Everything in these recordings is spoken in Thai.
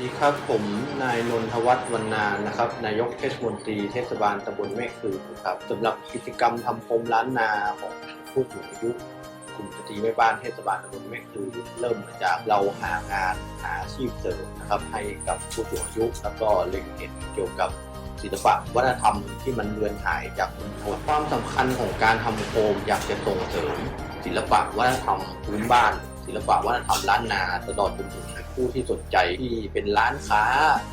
ดีครับผมนายนนทวัฒน์วรรณานะครับ นายกเทศมนตรีเทศบาลตำบลแม่คือครับสำหรับกิจกรรมทำโคมล้านนาของผู้สูงอายุกลุ่มสตรีแม่บ้านเทศบาลตำบลแม่คือเริ่มมาจากเราหางานหาอาชีพเสริมนะครับให้กับผู้สูงอายุแล้วก็เล็งเห็นเกี่ยวกับศิลปะวัฒนธรรมที่มันเลือนหายจากชุมชนความสำคัญของการทำโคมอยากจะส่งเสริม ศิลปะวัฒนธรรมพื้นบ้าน ศิลปะวัฒนธรรมล้านนาตลอดจนถึง ผู้ที่สนใจที่เป็นร้านค้า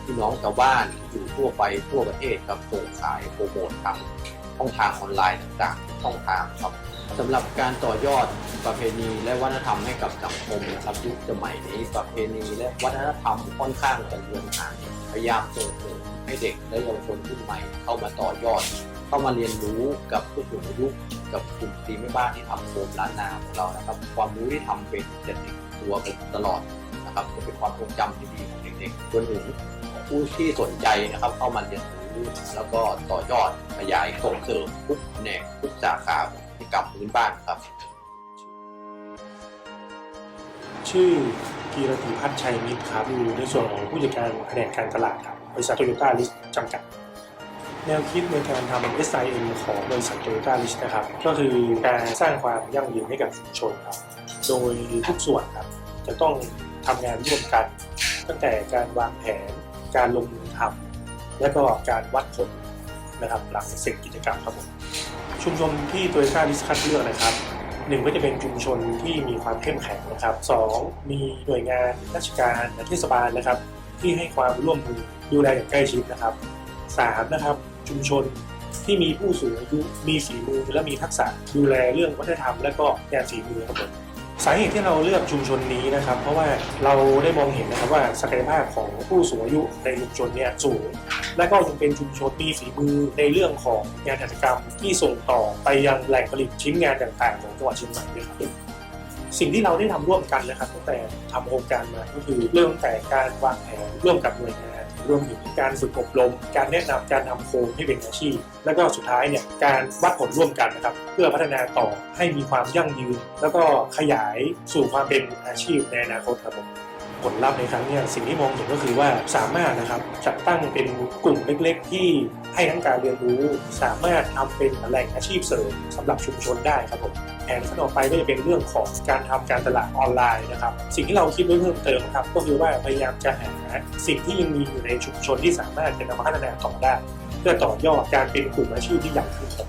พี่น้องชาวบ้านที่อยู่ทั่วไปทั่วประเทศครับส่งขายโปรโมททางช่องทางออนไลน์ต่างๆช่องทางครับสำหรับการต่อยอดประเพณีและวัฒนธรรมให้กับสังคมนะครับยุคสมัยนี้ประเพณีและวัฒนธรรมค่อนข้างจะเลือนหายพยายามส่งเสริมให้เด็กและเยาวชนรุ่นใหม่เข้ามาต่อยอด เข้ามาเรียนรู้กับผู้สูงอายุกับกลุ่มทีมแม่บ้านที่ทำโฟมร้านนาของเรานะครับ ความรู้ที่ทำเป็นจะติดตัวไปตลอด นะครับจะเป็นความทรงจำที่ดีของเด็กๆรวมถึงผู้ที่สนใจนะครับ เข้ามาเรียนรู้แล้วก็ต่อยอดขยายส่งเสริมทุกแผนกทุกสาขาของกิจกรรมพื้นบ้านครับ ชื่อกีรติพัฒน์ชัยมิตรครับอยู่ในส่วนของผู้จัดการแผนกการตลาดครับบริษัทโตโยต้าลิสจำกัดแนวคิดในการทำ SIM ของบริษัทโตโยต้าลิสนะครับ ก็คือการสร้างความยั่งยืนให้กับชุมชนครับ โดยทุกส่วนครับจะต้อง ทำงานร่วมกัน ตั้งแต่การวางแผนการลงมือทำและก็การวัดผลนะครับหลังเสร็จกิจกรรมครับผมชุมชนที่ตโยต้าลิสคัดเลือกนะครับหนึ่งก็จะเป็นชุมชนที่มีความเข้มแข็งนะครับสองมีหน่วยงานราชการและเทศบาลนะครับ ที่ให้ความร่วมมือดูแลอย่างใกล้ชิดนะครับสามนะครับชุมชนที่มีผู้สูงอายุมีฝีมือและมีทักษะดูแลเรื่องวัฒนธรรม และก็งานฝีมือครับผม สาเหตุที่เราเลือกชุมชนนี้นะครับ เพราะว่าเราได้มองเห็นนะครับว่าศักยภาพของผู้สูงอายุในชุมชนเนี่ยสูง และก็ยังเป็นชุมชนมีฝีมือในเรื่องของงานหัตถกรรมที่ส่งต่อไปยังแหล่งผลิตชิ้นงานต่างๆ ของจังหวัดเชียงใหม่ด้วยครับ สิ่งที่เราได้ทำร่วมกันนะครับตั้งแต่ทำโครงการมาก็คือเรื่องแต่การวางแผนร่วมกับหน่วยงานรวมถึงการฝึกอบรม การแนะนำการทำโครงให้เป็นอาชีพ แล้วก็สุดท้ายเนี่ยการวัดผลร่วมกันนะครับ เพื่อพัฒนาต่อให้มีความยั่งยืน แล้วก็ขยายสู่ความเป็นอาชีพในอนาคตครับผม ผลลัพธ์ในครั้งนี้สิ่งที่มองเห็นก็คือว่าสามารถนะครับจัดตั้งเป็นกลุ่มเล็กๆ ที่ให้ทั้งการเรียนรู้ สามารถทำเป็นแหล่งอาชีพเสริมสำหรับชุมชนได้ครับผมแผนขั้นต่อไปก็จะเป็นเรื่องของการทำการตลาดออนไลน์นะครับ สิ่งที่เราคิดไว้เพิ่มเติมครับ ก็คือว่าพยายามจะหาสิ่งที่ยังมีอยู่ในชุมชนที่สามารถจะนำมาพัฒนาต่อได้ เพื่อต่อยอดการเป็นกลุ่มอาชีพที่ใหญ่ขึ้นครับ